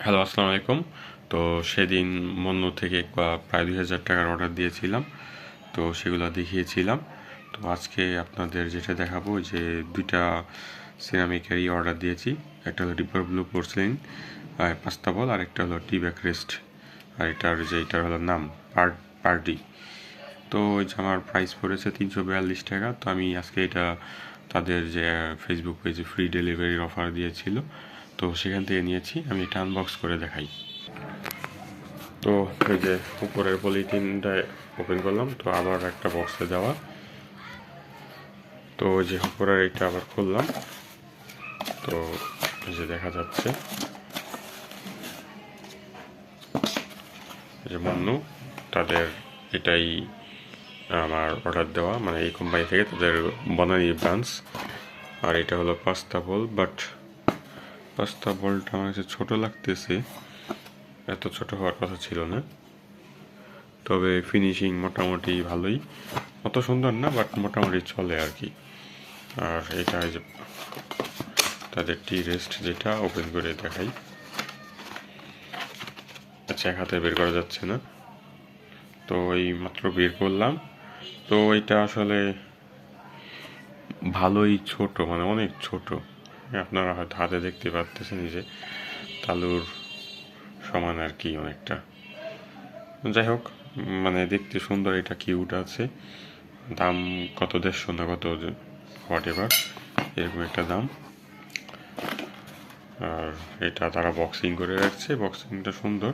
Hello, আসসালামু আলাইকুম। তো সেদিন মন্য থেকে প্রায় দুই হাজার টাকার অর্ডার দিয়েছিলাম। তো সেগুলো দেখিয়েছিলাম। তো আজকে আপনাদের যেটা দেখাবো যে দুইটা সিরামিকেরই অর্ডার দিয়েছি। একটা হলো deeper blue porcelain pasta bowl আর একটা হলো টি ব্যাক রেস্ট আর এটার যে, এটার হলো নাম পার্ট পার্টি তো আমার প্রাইস পড়েছে তিনশো বিয়াল্লিশ টাকা। তো আমি আজকে এটা তাদের যে ফেসবুক পেজে ফ্রি ডেলিভারির অফার দিয়েছিল। তো সেখান থেকে নিয়েছি, আমি এটা আনবক্স করে দেখাই। তো এই যে উপরের পলিথিনটা ওপেন করলাম, তো আবার একটা বক্সে দেওয়া তো যে উপরের এটা আবার খুললাম। তো যে দেখা যাচ্ছে। যে মন্নু, তাদের এটাই আমার অর্ডার দেওয়া মানে এই কোম্পানি থেকে তাদের বনানি ব্রাঞ্চ আর এটা হলো পাস্তা বল বাট পাস্তা বলটা আমার কাছে ছোটো লাগতেছে। এত ছোট হওয়ার কথা ছিল না। তবে ফিনিশিং মোটামুটি ভালোই। অত সুন্দর না বাট মোটামুটি চলে আর কি আর এটা তাদের টি রেস্ট যেটা ওপেন করে দেখাই। আচ্ছা এক হাতে বের করা যাচ্ছে না। তো এই মাত্র বের করলাম। তো এটা আসলে ভালোই ছোট মানে অনেক ছোট। আপনারা হয়তো হাতে দেখতে পারতেছেন যে তালুর সমান আর কি অনেকটা। যাই হোক মানে দেখতে সুন্দর, এটা কিউট আছে। দাম কত, দেড়শো না কত হোয়াট এভার এরকম একটা দাম। আর এটা তারা বক্সিং করে রাখছে বক্সিংটা সুন্দর।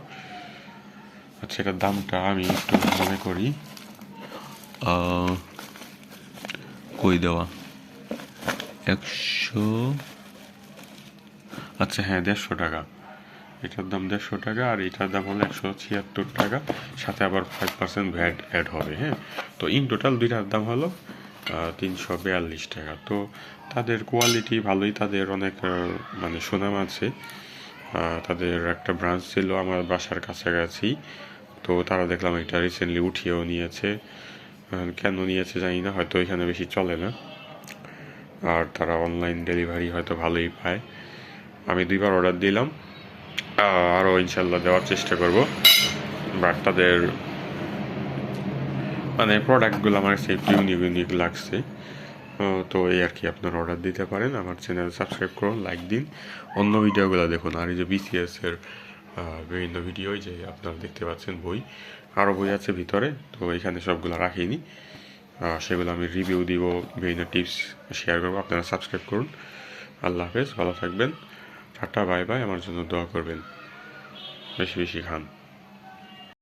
আচ্ছা এটার দামটা আমি একটু মনে করি। কই দেওয়া? একশো আচ্ছা হ্যাঁ দেড়শো টাকা। এটার দাম দেড়শো টাকা আর এটার দাম হলো একশো ছিয়াত্তর টাকা। সাথে আবার ফাইভ পার্সেন্ট ভ্যাট অ্যাড হবে হ্যাঁ? তো ইন টোটাল দুইটার দাম হলো তিনশো বিয়াল্লিশ টাকা। তো তাদের কোয়ালিটি ভালোই, তাদের অনেক মানে সুনাম আছে। তাদের একটা ব্রাঞ্চ ছিল আমার বাসার কাছাকাছি। তো তারা দেখলাম এটা রিসেন্টলি উঠিয়েও নিয়েছে। কেন নিয়েছে জানি না, হয়তো এখানে বেশি চলে না। আর তারা অনলাইন ডেলিভারি হয়তো ভালোই পায়। আমি দুইবার অর্ডার দিলাম। আরও ইনশাল্লাহ দেওয়ার চেষ্টা করব। বাট তাদের মানে প্রোডাক্টগুলো আমার একটু ইউনিক ইউনিক লাগছে। তো এই আর কি আপনারা অর্ডার দিতে পারেন। আমার চ্যানেল সাবস্ক্রাইব করুন লাইক দিন। অন্য ভিডিওগুলো দেখুন। আর এই যে বিসিএস এর বিভিন্ন ভিডিও যে আপনারা দেখতে পাচ্ছেন বই। আরও বই আছে ভিতরে, তো এখানে সবগুলো রাখিনি সেগুলো আমি রিভিউ দিব, বিভিন্ন টিপস শেয়ার করব। আপনারা সাবস্ক্রাইব করুন। আল্লাহ হাফেজ, ভালো থাকবেন। Tata bye bye. আমার জন্য দোয়া করবেন। বেশি বেশি খান।